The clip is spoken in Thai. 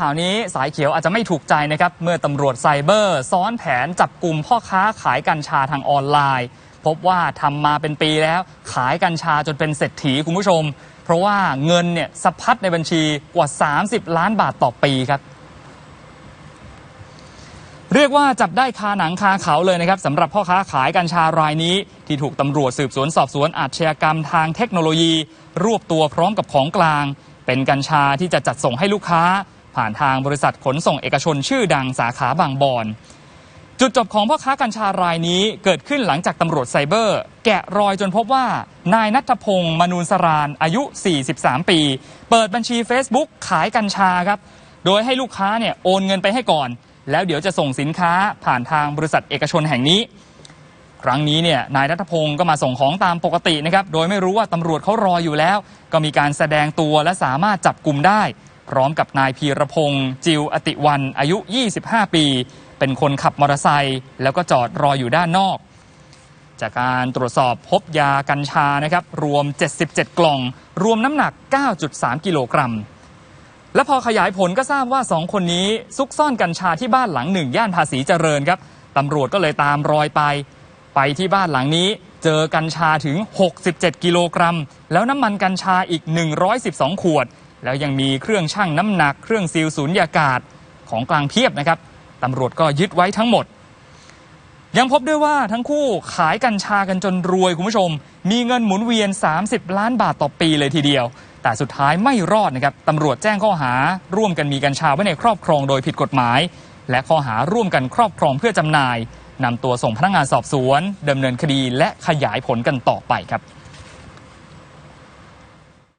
ข่าวนี้สายเขียวอาจจะไม่ถูกใจนะครับเมื่อตำรวจไซเบอร์ ซ้อนแผนจับกลุ่มพ่อค้าขายกัญชาทางออนไลน์ พบว่าทำมาเป็นปีแล้ว ขายกัญชาจนเป็นเศรษฐีคุณผู้ชม เพราะว่าเงินเนี่ยสะพัดในบัญชีกว่า 30 ล้านบาทต่อปีครับเรียกว่าจับได้คาหนังคาเขาเลยนะครับสำหรับพ่อค้าขายกัญชารายนี้ ที่ถูกตำรวจสืบสวนสอบสวนอาชญากรรมทางเทคโนโลยี รวบตัวพร้อมกับของกลาง เป็นกัญชาที่จะจัดส่งให้ลูกค้า ผ่านทางบริษัทขนส่งเอกชนชื่อดังสาขาบางบอน จุดจบของพ่อค้ากัญชารายนี้เกิดขึ้นหลังจากตำรวจไซเบอร์ แกะรอยจนพบว่า นายนัทพงศ์มนูนสรานอายุ 43 ปี เปิดบัญชี Facebook ขายกัญชาครับ โดยให้ลูกค้าเนี่ยโอนเงินไปให้ก่อน แล้วเดี๋ยวจะส่งสินค้าผ่านทางบริษัทเอกชนแห่งนี้ครั้งนี้เนี่ยนายนัทพงศ์ก็มาส่งของตามปกตินะครับ โดยไม่รู้ว่าตำรวจเขารออยู่แล้ว ก็มีการแสดงตัวและสามารถจับกลุ่มได้ พร้อมกับนายพีรพงศ์จิวอติวันอายุ 25 ปี เป็นคนขับมอเตอร์ไซค์แล้วก็จอดรออยู่ด้านนอก จากการตรวจสอบพบยากัญชานะครับรวม 77 กล่อง รวมน้ำหนัก 9.3 กิโลกรัม และพอขยายผลก็ทราบว่า2คนนี้ซุกซ่อนกัญชาที่บ้านหลังหนึ่งย่านภาษีเจริญครับตำรวจก็เลยตามรอยไป ไปที่บ้านหลังนี้เจอกัญชาถึง 67 กิโลกรัม แล้วน้ำมันกัญชาอีก 112 ขวด แล้วยังมีเครื่องชั่งน้ำหนัก เครื่องซีลสูญญากาศของกลางเพียบนะครับตำรวจก็ยึดไว้ทั้งหมด ยังพบด้วยว่าทั้งคู่ขายกัญชากันจนรวยคุณผู้ชม มีเงินหมุนเวียน 30 ล้านบาทต่อปีเลยทีเดียว แต่สุดท้ายไม่รอดนะครับตำรวจแจ้งข้อหา ร่วมกันมีกัญชาไว้ในครอบครองโดยผิดกฎหมาย และข้อหาร่วมกันครอบครองเพื่อจำหน่ายนำตัวส่งพนักงานสอบสวนดำเนินคดีและขยายผลกันต่อไปครับ